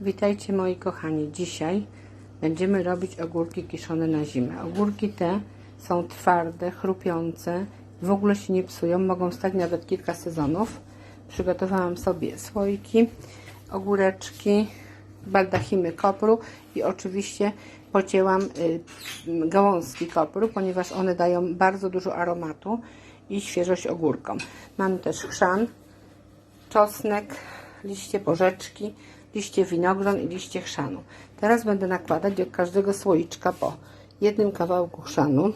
Witajcie moi kochani. Dzisiaj będziemy robić ogórki kiszone na zimę. Ogórki te są twarde, chrupiące, w ogóle się nie psują, mogą stać nawet kilka sezonów. Przygotowałam sobie słoiki, ogóreczki, baldachimy kopru i oczywiście pocięłam y, gałązki kopru, ponieważ one dają bardzo dużo aromatu i świeżość ogórkom. Mam też chrzan, czosnek, liście porzeczki, liście winogron i liście chrzanu. Teraz będę nakładać do każdego słoiczka po jednym kawałku chrzanu.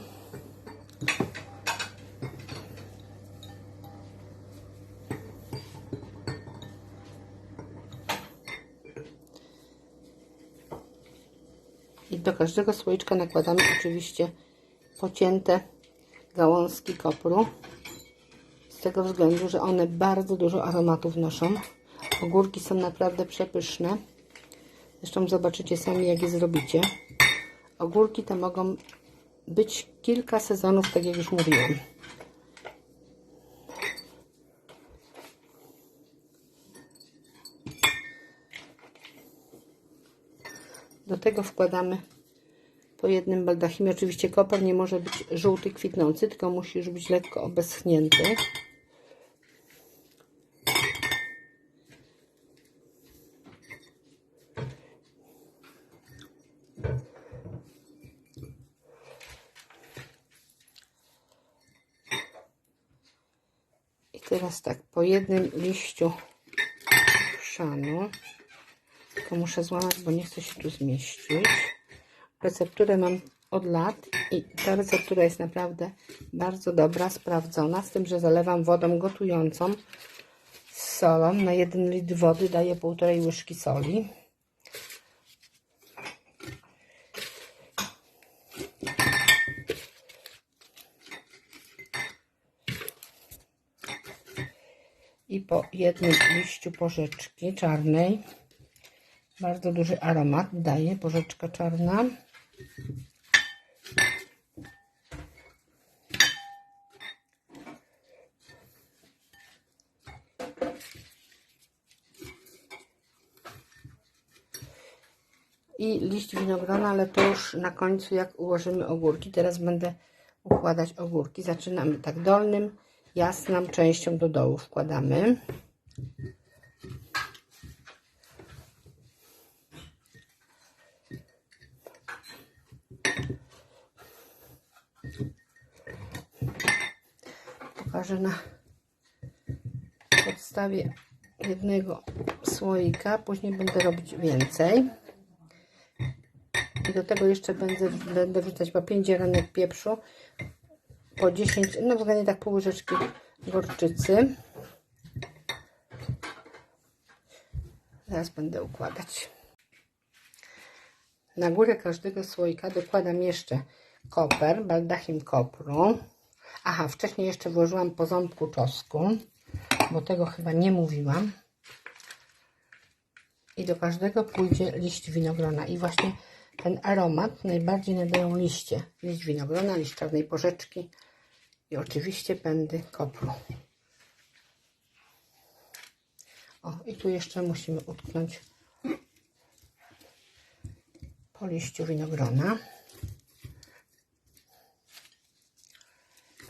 I do każdego słoiczka nakładamy oczywiście pocięte gałązki kopru. Z tego względu, że one bardzo dużo aromatu wnoszą. Ogórki są naprawdę przepyszne. Zresztą zobaczycie sami, jak je zrobicie. Ogórki te mogą być kilka sezonów, tak jak już mówiłam. Do tego wkładamy po jednym baldachimie. Oczywiście kopar nie może być żółty, kwitnący, tylko musi już być lekko obeschnięty. Teraz tak, po jednym liściu chrzanu, tylko muszę złamać, bo nie chce się tu zmieścić. Recepturę mam od lat i ta receptura jest naprawdę bardzo dobra, sprawdzona, z tym, że zalewam wodą gotującą z solą. Na 1 litr wody daję półtorej łyżki soli. I po jednym liściu porzeczki czarnej. Bardzo duży aromat daje porzeczka czarna. I liść winogrona, ale to już na końcu jak ułożymy ogórki. Teraz będę układać ogórki. Zaczynamy tak dolnym jasną częścią do dołu wkładamy. Pokażę na podstawie jednego słoika, później będę robić więcej. I do tego jeszcze będę, będę wrzucać po 5 ziarenek pieprzu, po 10, no względnie tak pół łyżeczki gorczycy. Zaraz będę układać. Na górę każdego słoika dokładam jeszcze koper, baldachim kopru. Aha, wcześniej jeszcze włożyłam po ząbku czosnku, bo tego chyba nie mówiłam. I do każdego pójdzie liść winogrona. I właśnie ten aromat najbardziej nadają liście. Liść winogrona, liść czarnej porzeczki, i oczywiście pędy kopru. O, i tu jeszcze musimy utknąć po liściu winogrona.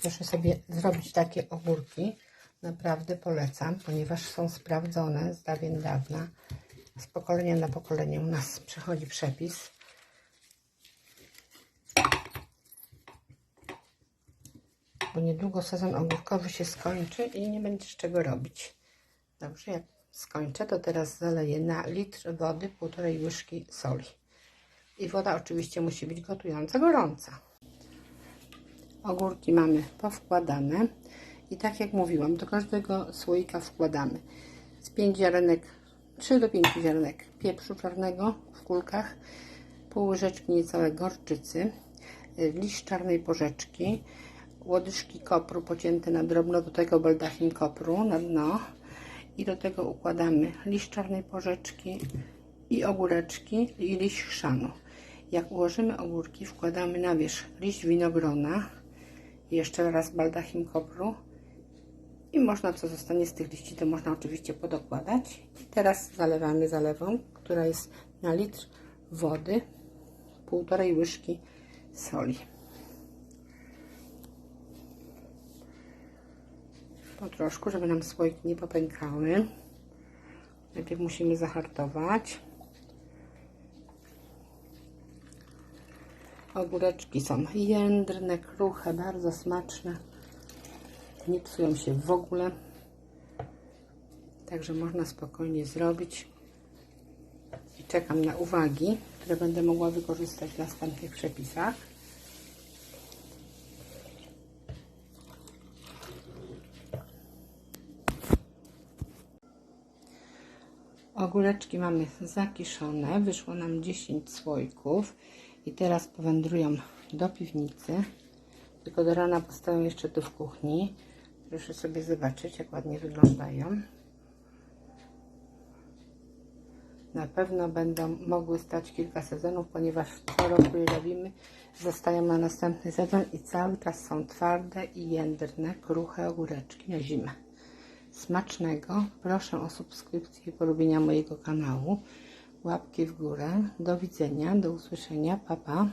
Proszę sobie zrobić takie ogórki. Naprawdę polecam, ponieważ są sprawdzone z dawien dawna. Z pokolenia na pokolenie u nas przechodzi przepis. Bo niedługo sezon ogórkowy się skończy i nie będziesz czego robić. Dobrze, jak skończę, to teraz zaleję na litr wody półtorej łyżki soli. I woda oczywiście musi być gotująca, gorąca. Ogórki mamy powkładane i tak jak mówiłam, do każdego słoika wkładamy z 5 ziarenek, 3 do 5 ziarenek pieprzu czarnego w kulkach, pół łyżeczki niecałe gorczycy, liść czarnej porzeczki, łodyżki kopru pocięte na drobno, do tego baldachim kopru na dno i do tego układamy liść czarnej porzeczki i ogóreczki i liść chrzanu. Jak ułożymy ogórki, wkładamy na wierzch liść winogrona, jeszcze raz baldachim kopru I można, co zostanie z tych liści, to można oczywiście podokładać. I teraz zalewamy zalewą, która jest na litr wody, półtorej łyżki soli. Po troszku, żeby nam słoiki nie popękały. Najpierw musimy zahartować. Ogóreczki są jędrne, kruche, bardzo smaczne. Nie psują się w ogóle. Także można spokojnie zrobić. I czekam na uwagi, które będę mogła wykorzystać w następnych przepisach. Ogóreczki mamy zakiszone. Wyszło nam 10 słoików. I teraz powędrują do piwnicy. Tylko do rana postawię jeszcze tu w kuchni. Proszę sobie zobaczyć, jak ładnie wyglądają. Na pewno będą mogły stać kilka sezonów, ponieważ co roku je robimy, zostają na następny sezon i cały czas są twarde i jędrne, kruche ogóreczki na zimę. Smacznego. Proszę o subskrypcję i polubienia mojego kanału. Łapki w górę. Do widzenia, do usłyszenia. Pa, pa.